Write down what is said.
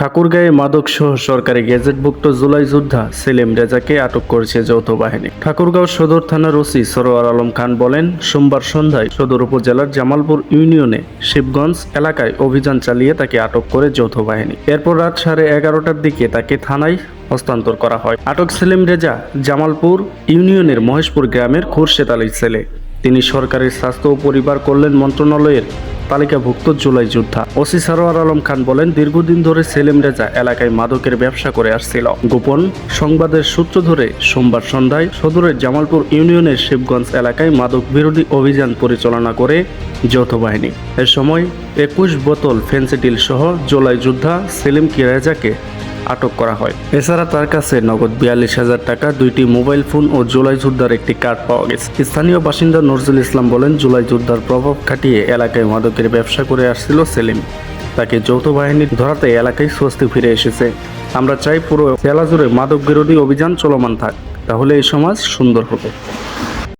ঠাকুরগাঁয়ে মাদক সহ সরকারি গেজেটভুক্ত জুলাই যোদ্ধা সেলিম রেজাকে আটক করেছে যৌথ বাহিনী। ঠাকুরগাঁও সদর থানার ওসি সরোয়ার আলম খান বলেন, সোমবার সন্ধ্যায় সদর উপজেলার জামালপুর ইউনিয়নে শিবগঞ্জ এলাকায় অভিযান চালিয়ে তাকে আটক করে যৌথ বাহিনী। এরপর রাত সাড়ে এগারোটার দিকে তাকে থানায় হস্তান্তর করা হয়। আটক সেলিম রেজা জামালপুর ইউনিয়নের মহেশপুর গ্রামের খোরশেদ ছেলে। তিনি সরকারের স্বাস্থ্য ও পরিবার কল্যাণ মন্ত্রণালয়ের তালিকাভুক্ত জুলাই যোদ্ধা ওসি সারোয়ার আলম খান বলেন, দীর্ঘদিন ধরে সেলিম রেজা এলাকায় মাদকের ব্যবসা করে আসছিল। গোপন সংবাদের সূত্র ধরে সোমবার সন্ধ্যায় সদরের জামালপুর ইউনিয়নের শিবগঞ্জ এলাকায় মাদক বিরোধী অভিযান পরিচালনা করে যৌথ বাহিনী। এ সময় একুশ বোতল ফেন্সিডিল সহ জোলাই যোদ্ধা সেলিম কি রেজাকে আটক করা হয়। এছাড়া তার কাছে নগদ বিয়াল্লিশ হাজার টাকা, দুইটি মোবাইল ফোন ও জুলাই যোদ্ধার একটি কার্ড পাওয়া গেছে। স্থানীয় বাসিন্দা নজরুল ইসলাম বলেন, জুলাই যোদ্ধার প্রভাব খাটিয়ে এলাকায় মাদকের ব্যবসা করে আসছিল সেলিম। তাকে যৌথ বাহিনীর ধরাতে এলাকায় স্বস্তি ফিরে এসেছে। আমরা চাই পুরো জেলা জুড়ে মাদক বিরোধী অভিযান চলমান থাক, তাহলে এই সমাজ সুন্দর হবে।